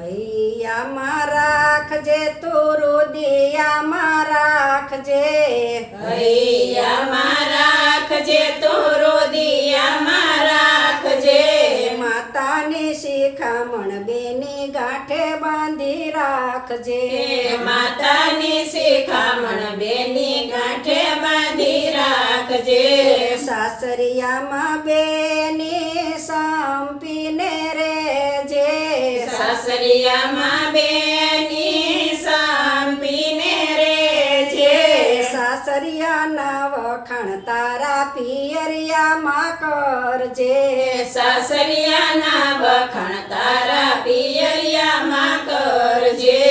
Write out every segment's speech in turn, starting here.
હૈયામાં રાખજે તું દિયામાં રાખજે. હૈયામાં રાખજે તો દિયામાં રાખજે. માતાની શિખામણ બેની ગાંઠે બાંધી રાખજે. માતાની શિખામણ બેની ગાંઠે બાંધી રાખજે. સાસરિયામાં બેની સંપીને સાસરિયામાં બેની સાંપીને રેજે. સાસરિયાના વખાણ તારા પિયરિયામાં કરજે. સાસરિયાના વખાણ તારા પિયરિયામાં કરજે.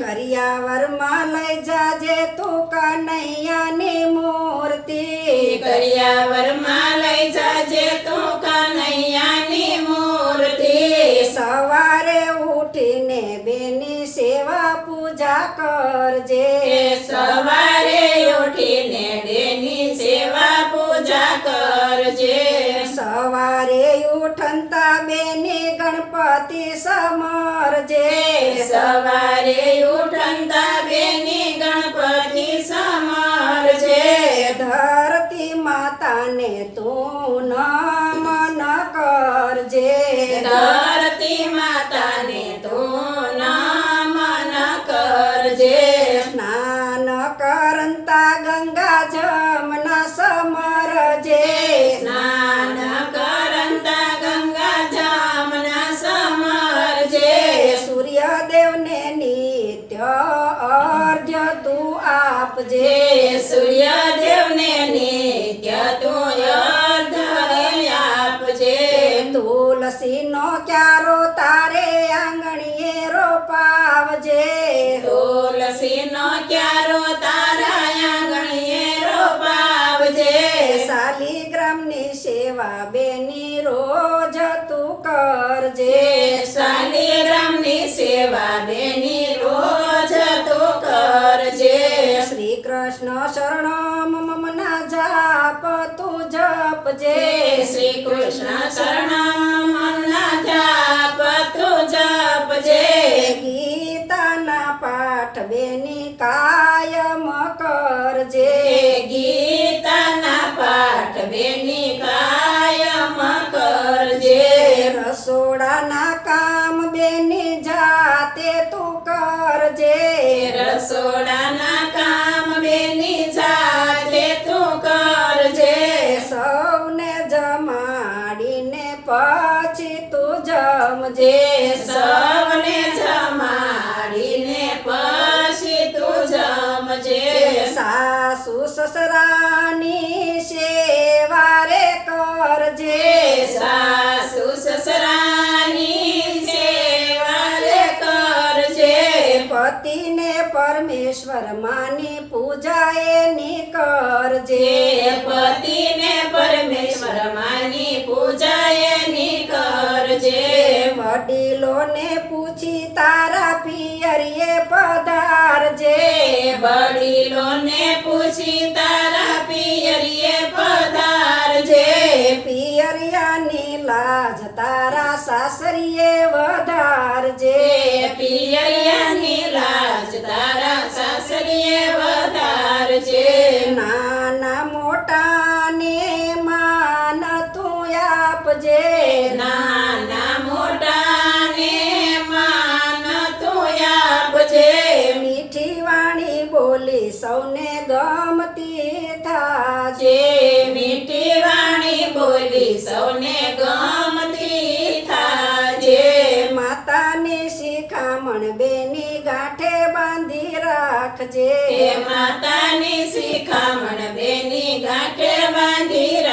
કરિયાવરમાં લઈ જાજે તું કનૈયાની મૂર્તિ. કરિયાવરમાં લઈ જાજે તું કનૈયાની મૂર્તિ. સવારે ઉઠીને બેની સેવા પૂજા કરજે. સવારે ઉઠીને બેની સેવા પૂજા કરજે. સવારે ઉઠનતા બેની ગણપતિ સમરજે. સવારે ઉઠંતા બેની ગણપતિ સમરજે. ધરતી માતાને તું નમન આપજે સૂર્યદેવને નિત્ય તું આપજે આપજે. તુલસીનો ક્યારો તારે આંગણીએ રોપાવજે. તુલસીનો ક્યારો તારા આંગણીએ રોપાવજે. શાલિગ્રામની સેવા બેની રોજ તું કરજે. શાલિગ્રામની સેવા બેની જપજે શ્રી કૃષ્ણ શરણમ મનના જાપ તું જપજે ગીતાના પાઠ બેની કાયમ કરજે ગીતાના પાઠ બેની કાયમ કરજે રસોડાના કામ બેની જાતે તું કરજે રસોડાના કામ બેની જાતે જમજે સૌને જમાડીને પછી તું જમજે. સાસુ સસરાની સેવા રે કરજે. સાસુ સસરાની સેવા રે કરજે. પતિને પરમેશ્વર માની પૂજા એની કરજે જે પતિને પરમેશ્વર માની પૂજા એની કરજે વડીલોને પૂછી તારા પિયરીએ પધારજે વડીલોને પૂછી તારા પિયરીએ પધારજે પિયરિયાની લાજ તારા સાસરીએ વધારજે બોલી સૌને ગમતી થાજે. જે મીઠી વાણી બોલી સૌને ગમતી થાજે. માતાની શિખામણ બેની ગાંઠે બાંધી રાખજે. માતાની શિખામણ બેની ગાંઠે બાંધી રાખ